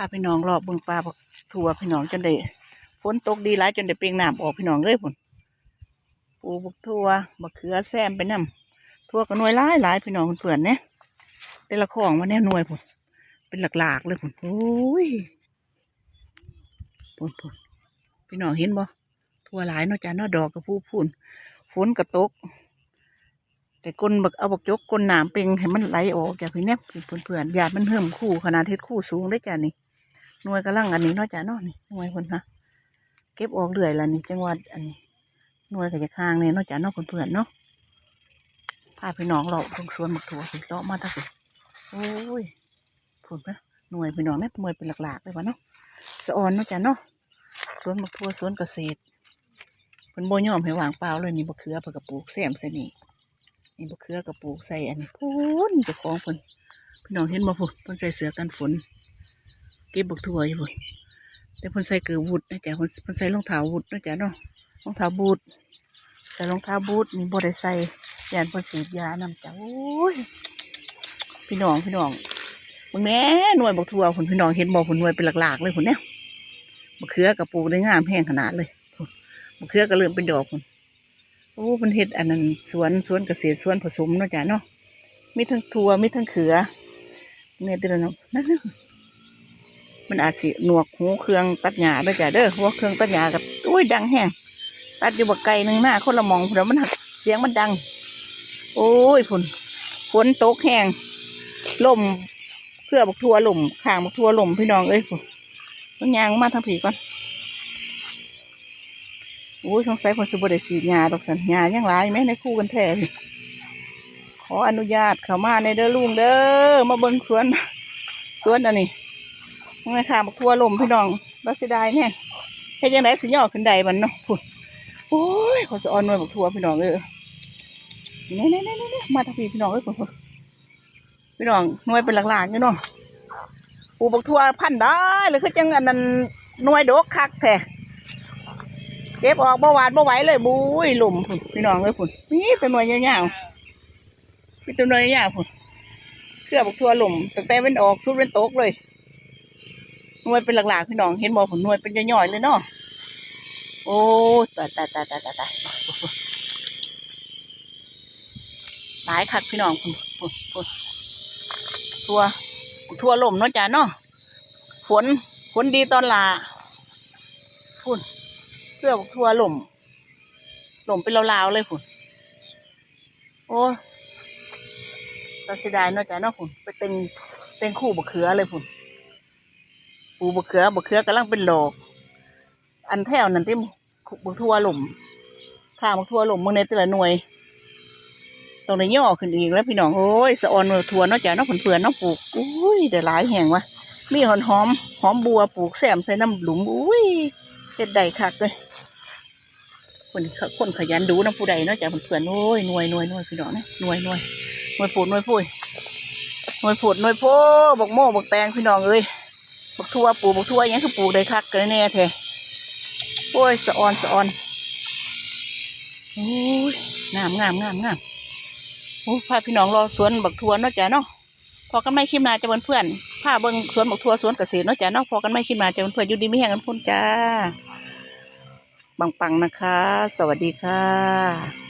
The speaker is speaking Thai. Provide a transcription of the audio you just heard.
าพี่น้องรอบเบิ่งปลาบักทั่วพี่น้องจนได้ฝนตกดีหลายจนได้เปลียงน้ำออกพี่น้องเลยพุ่นปูบักทั่วบักเขือแซมไปนํทั่วก็หน่วยหลายหลายพี่น้องเพื่อนเนี่ยแต่ละของมาแน่หน่วยพุ่นเป็นหลากๆเลยพุ่นโอ้ยพุ่นพุ่นพี่น้องเห็นบ่ทั่วหลายนาะจ้าเนาะดอกกระพูพุ่นฝนกระตก แต่ก้นบักเอาบักจกก้นหนามเป่งให้มันไหลออกจากพี่เนี่ยเพื่อนๆยาดมันเพิ่มคู่ขนาดเทศคู่สูงได้จ้านี่ หน่วยกำลังอันนี้เนาะจ้าเนาะนี่หน่วยคนนะเก็บออกเรื่อยละนี่จังหวัดอันนี้หน่วยกับจะข้างเนี่ยเนาะจ้าเนาะเพื่อนเนาะพาพี่น้องเราตรงสวนบักถั่วพี่เลาะมาตั้งแต่โอ้ยผุนปะหน่วยพี่น้องเนี่ยหน่วยเป็นหลักๆเลยวะเนาะสะออนเนาะจ้าเนาะสวนบักถั่วสวนเกษตรเป็นโบยอมให้วางเปล่าเลยนี่บักเขือเพื่อกระปลูกแซมใส่นี่นี่บะเขือกระปูกใส่อันนี้พุ่นจะคล้าของเพิ่นพี่น้องเห็นบ่พุ่นพิ่นใส่เสื้อกันฝน เก็บบักถั่วอยู่พุ่แต่เพิ่นใส่เกือวูดนะจ๊ะเพิ่นเพิ่นใส่รองเท้าวูดนะจ๊ะเนาะรองเท้าบูทใส่รองเท้าบูทนี่บ่ได้ใส่ยานเพิ่นฉีดยานำจ้ะโอ้ยพี่น้องพี่น้องมึงแม่หน่วยบักถั่วพุ่นพี่น้องเห็นบ่พุ่นหน่วยเป็นหลากๆเลยพุ่นเนี่ยบักเขือกระปูกได้งามแห้งขนาดเลยบักเขือก็เริ่มเป็นดอกพุ่นโอ้มันเฮ็ดอันนั้นสวนสวนเกษตรสวนผสมเนาะจ้ะเนาะมีทั้งถั่วมีทั้งเขือเนี่ยเดือนเนานั่นน่ะ มันอาจสิหนวกหูเครื่องตัดหญ้าด้วยจ้ะเด้อหัวเครื่องตัดหญ้ากับอุ้ยดังแห้งตัดอยู่บักไก่หนึ่งหน้าคนละมองพุ่นแล้วมันเสียงมันดัง โอ้ยพุ่นฝนตกแห้งลมเพื่อบักทัวลมข้างบักทัวลมพี่น้องเอ้ยพุ่นต้องยางมาทางผีก่อนโอ้ยสงสัยคนสุบได้สีดยาดอกสัญญายังหลายไหมในคู่กันแท้ขออนุญาตเข้ามาในเด้อลุงเด้อมาเบิ่งสวนสวนอันนี้ มึงไงค่ะบักทั่วลมพี่น้องรัสดายเนี่ยให้ยังไงสิย่อขึ้นใดมันเนาะพูดโอ้ยขอสะออนหน่วยบักทั่วพี่น้องเออเนี่ยเนี่ยเนี่ยเนี่ยมาทางพี่พี่น้องเอ้ยพูดพี่น้องหน่วยเป็นหลักๆอยู่เนาะปูบักทั่วพันได้เลยคือจังอันนั้นหน่วยดกคักแท้เก็บออกเมื่อวานเมื่อไหวเลยบุ้ยหลุมพุ่นพี่น้องเลยพุ่นนี่ตัวหน่วยยาวๆพี่ตัวหน่วยยาวๆพุ่นเครือบอกทัวหลุมตั้งแต่เป็นออกสุดเป็นโต๊กเลย นวยเป็นหลักๆพี่น้องเห็นบอกผลหน่วยเป็นย่อยๆเลยเนาะโอ้ตายตายตายตายตายตายหลายคักพี่น้องทัวทัวล่มเนาะจ้าเนาะฝนฝนดีตอนลาพุ่นเพื่อทัวล่มล่มเป็นลาวๆเลยผุนโอ้ตาเสียดายเนาะจ้ะเนาะผุนไปเต็งเต็งคู่บะเขือเลยผุน ปูบะเขือบะเขือกำลังเป็นดอกอันแถวนั่นที่บะทัวหล่มข้างบะทัวหล่มมึงในแต่ละหน่วย ตรงในย่อขึ้นอีกแล้วพี่น้องโอ้ยสะออนหน่วยทัวเนาะจ้ะเนาะเพื่อนๆเนาะปลูกอุ้ยได้หลายแห่งวะมีหอมหอมหอมบัวปลูกแซมใส่น้ำหลุมอุ้ยเฮ็ดได้คักเลยคนขาคนขยันดูนะผู้ใดเนาะจ้ะเพื่อนโอ้ยหน่วยหน่วยหน่วยพี่น้องนะหน่วยหน่วยหน่วยปูดหน่วยพุยหน่วยปูดหน่วยโพบกโม่บกแตงพี่น้องเอ้ย บักทั่วปลูกบักทั่วอิหยังคือปลูกได้คักกันแน่แท้โอ้ยสะออนสะออนโอ้ยงามงามงามงามโอ้พาพี่น้องรอสวนบักทั่วเนาะจ้ะเนาะพอกันไม่คิมนาจะเพื่อนๆพาเบิ่งสวนบักทั่วสวนเกษตรเนาะจ้ะเนาะพอกันไม่คิมนาจะเพื่อนๆอยู่ดีไม่แห้งกันพุ่นจ้าปังๆนะคะ สวัสดีค่ะ